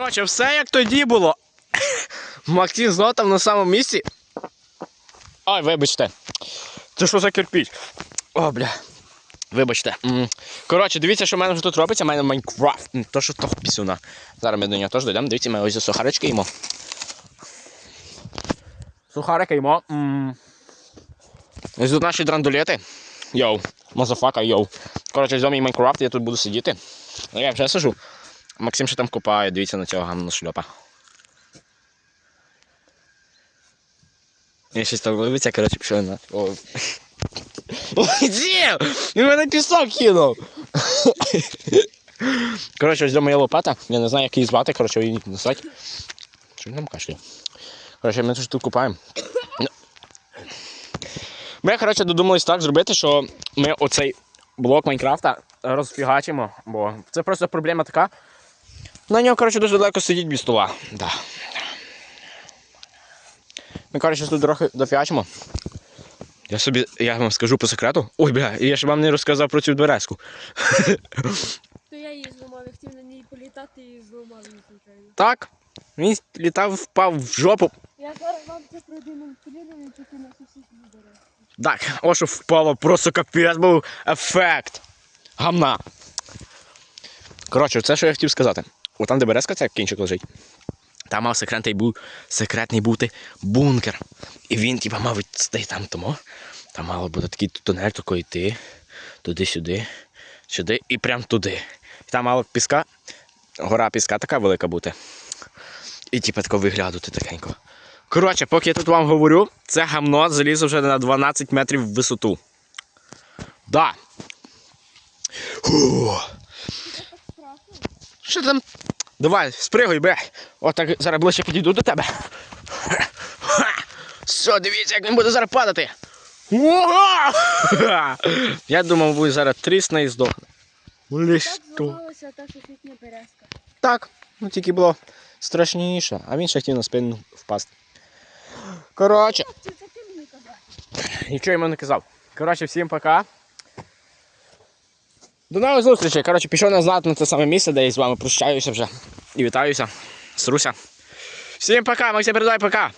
Коротше, все як тоді було. Максим знов там на самому місці. Ой, вибачте. Це що за кирпіч? О, бля. Вибачте. Коротше, дивіться, що в мене вже тут робиться, в мене Майнкрафт. То, що того пісюна. Зараз ми до нього теж дійдемо. Дивіться, ми ось сухарички їмо. Сухарики їмо. Ось тут наші драндулети. Йоу. Мазафака, йоу. Коротше, мій Майнкрафт, я тут буду сидіти. Ну, я вже сижу. Максим ще там копає, дивіться на цього гамну шльопа. Я щось там ловиться, коротше, пішов на. О. Дів! Він мене пісок кинув. Коротше, ось моя лопата. Я не знаю, як її звати, коротше, її насать. Що він там кашляє? Коротше, ми тут купаємо. Ми, коротше, додумались так зробити, що ми оцей блок Майнкрафта розфігачимо, бо це просто проблема така. На нього, коротше, дуже далеко сидіть без стола. Да. Ми, коротше, тут трохи дофігачимо. Я собі, я вам скажу по секрету. Ой, бля, я ж вам не розказав про цю дверезку. То я її зламав, я хотів на ній політати і зламав її звичайно. Так, він літав, впав в жопу. Я зараз вам це продемонструю, тільки на усіх відео. Так, о, що впало, просто капець був ефект. Гамна. Коротше, це що я хотів сказати. О, там, де березка, це кінчик лежить. Там мав секретний був секретний бути бункер. І він, типа, мав стати там тому. Там мало бути такий тунель, такий йти, туди-сюди, сюди і прям туди. І там мало піска, гора піска така велика бути. І типа тако виглядати такенько. Коротше, поки я тут вам говорю, це гамно залізо вже на 12 метрів в висоту. Да. Фу. Що там? Давай, спригуй, бе. Отак зараз ближче підійду до тебе. Все, дивіться, як він буде зараз падати. Ого! Я думав, ви зараз трісне і здохне. Так ну тільки було страшніше, а він ще хотів на спину впасти. Коротше, нічого йому не казав. Коротше, всім пока. До нових зустрічей. Коротше, пішов назад на те саме місце, де я з вами прощаюся вже. І вітаюся. Сруся. Всім пока, Максим, передай пока.